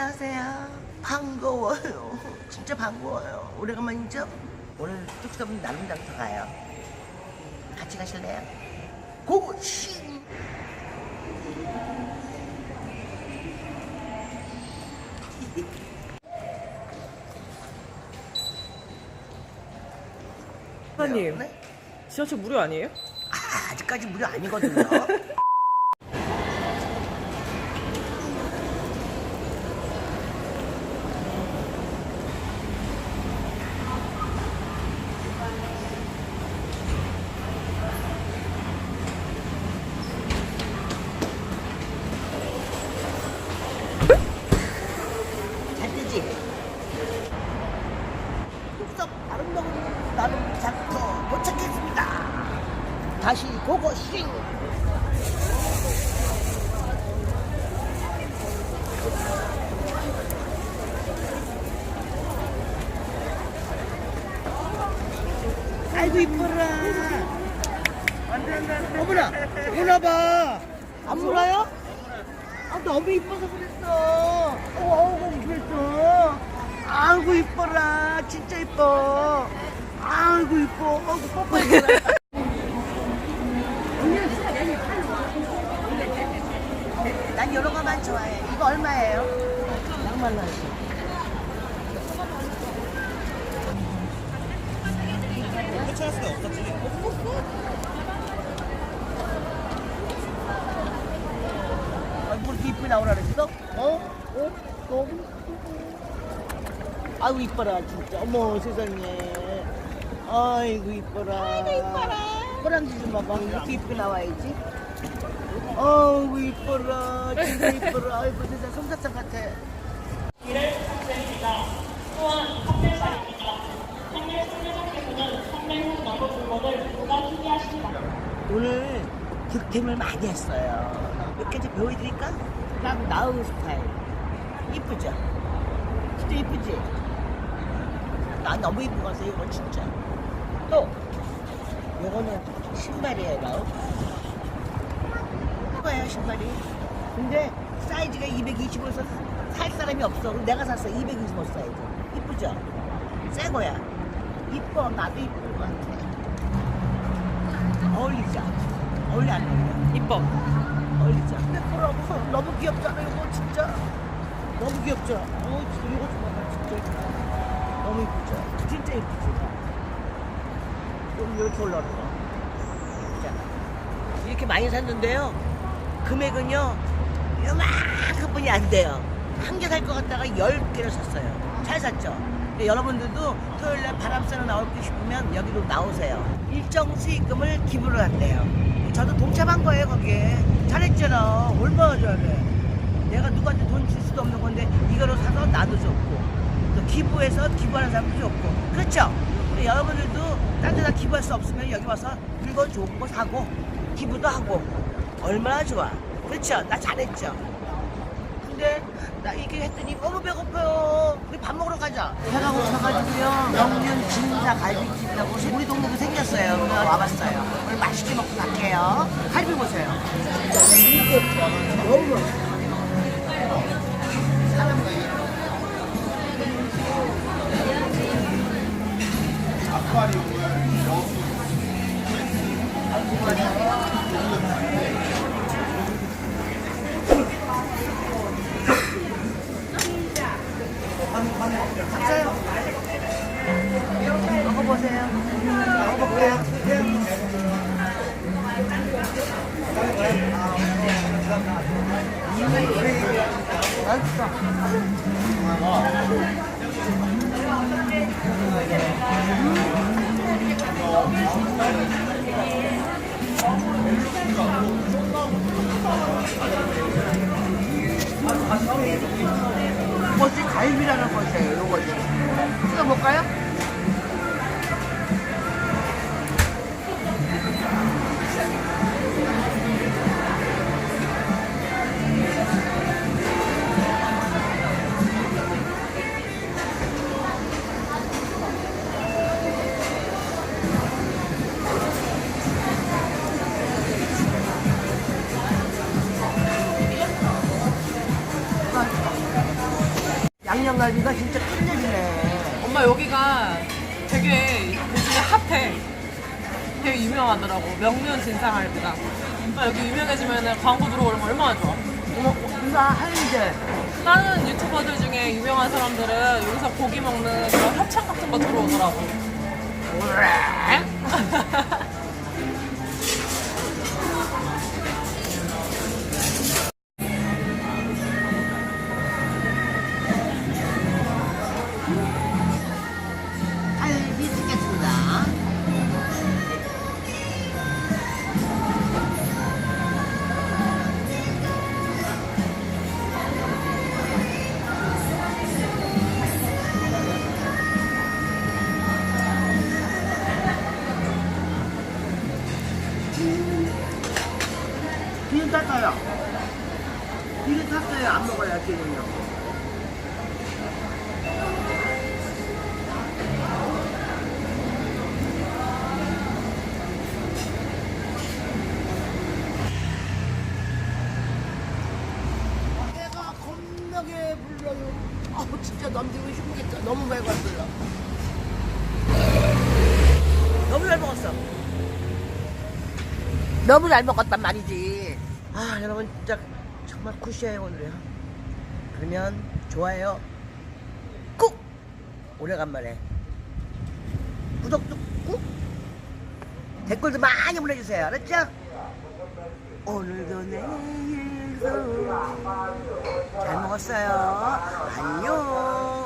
안녕하세요. 반가워요. 진짜 반가워요. 오래간만이죠? 오늘 뚝섬 나눔장터 가요. 같이 가실래요? 고고싱! 사장님, 네? 지하철 무료 아니에요? 아, 아직까지 무료 아니거든요. 잘 되지? 뚝섬 아름다운 나눔 장터 도착했습니다. 다시 아이고 이뻐라. 어머나, 몰라봐. 안 몰라요? 아, 너무 이뻐서 그랬어. 어, 어우, 그랬어. 아이고 이뻐라. 진짜 이뻐. 아이고 이뻐. 어이구 뽀뽀해 이런 거만 좋아해. 이거 얼마예요? 양만 원. 해체할 없었지. 이렇게 이쁘게 나오라 그랬어? 어? 어? 너무 이쁘고. 아이고 이뻐라 진짜. 어머 세상에. 아이고 이뻐라. 아이고 이뻐라. 호랑지 좀 봐봐. 이렇게 이쁘게 나와야지. 아이고 이뻐라. 진짜 이뻐라. 아이고 세상 솜사탕 같아. 이를 부탁드립니다. 또한 선별사입니다. 선별 승려자께서는 선별 후 너무 불법을 누가 준비하십니다. 오늘 득템을 많이 했어요. 몇 가지 보여드릴까? 딱 나우 스타일. 이쁘죠? 진짜 이쁘지? 나 너무 이쁜 거 같아요, 이거 진짜. 또, 요거는 신발이에요, 나우. 이거예요, 신발이. 근데 사이즈가 225에서 살 사람이 없어. 내가 샀어, 225 사이즈. 이쁘죠? 새 거야. 이뻐, 나도 이쁜 것 같아. 어울리죠? 어울리 안 어울려? 이뻐. 어울리죠? 근데 너무, 너무 귀엽잖아 이거 진짜 너무 귀엽죠? 어 진짜 이거 좀 봐봐 진짜 이쁘다 너무 이쁘죠? 진짜 이쁘지? 여기 이렇게 올라오는 거 이렇게 많이 샀는데요 금액은요 요만큼 뿐이 안 돼요. 한 개 살 것 같다가 열 개를 샀어요. 잘 샀죠? 근데 여러분들도 토요일날 바람 쐬러 나올고 싶으면 여기로 나오세요. 일정 수익금을 기부를 한대요. 저도 동참한 거예요 거기에. 잘했잖아. 얼마나 잘해 내가 누구한테 돈 줄 수도 없는 건데 이거로 사서 나도 좋고 또 기부해서 기부하는 사람도 좋고. 그렇죠? 여러분들도 딴 데다 기부할 수 없으면 여기 와서 물건 좋은 거 사고 기부도 하고 얼마나 좋아 그렇죠? 나 잘했죠? 근데 나 이렇게 했더니 너무 배고파요. 우리 밥 먹으러 가자. 배가 고파가지고요. 명륜 진사 갈비집이라고 우리 동네도 생겼어요. 와봤어요. 오늘 맛있게 먹고 갈게요. 갈비 보세요. 맛있어. 감사해요. 먹어 우동갈비가 진짜 끝내주네. 엄마 여기가 되게 요즘에 핫해. 되게 유명하더라고. 명륜 진상할비가. 엄마 여기 유명해지면 광고 들어오면 얼마나 좋아. 어머, 이거 하이제. 다른 유튜버들 중에 유명한 사람들은 여기서 고기 먹는 그런 협찬 같은 거 들어오더라고. 비는 탔어요. 비는 탔어요. 안 먹어요, 비는요. 배가 겁나게 불러요. 아우 진짜 남들고 싶겠다. 너무 배가 불러. 너무 잘 먹었어. 너무 잘 먹었단 말이지. 아 여러분 진짜 정말 굿이에요 오늘요. 그러면 좋아요 꾹 오래간만에 구독도 꾹 댓글도 많이 보내주세요. 알았죠? 오늘도 내일도 잘 먹었어요. 안녕.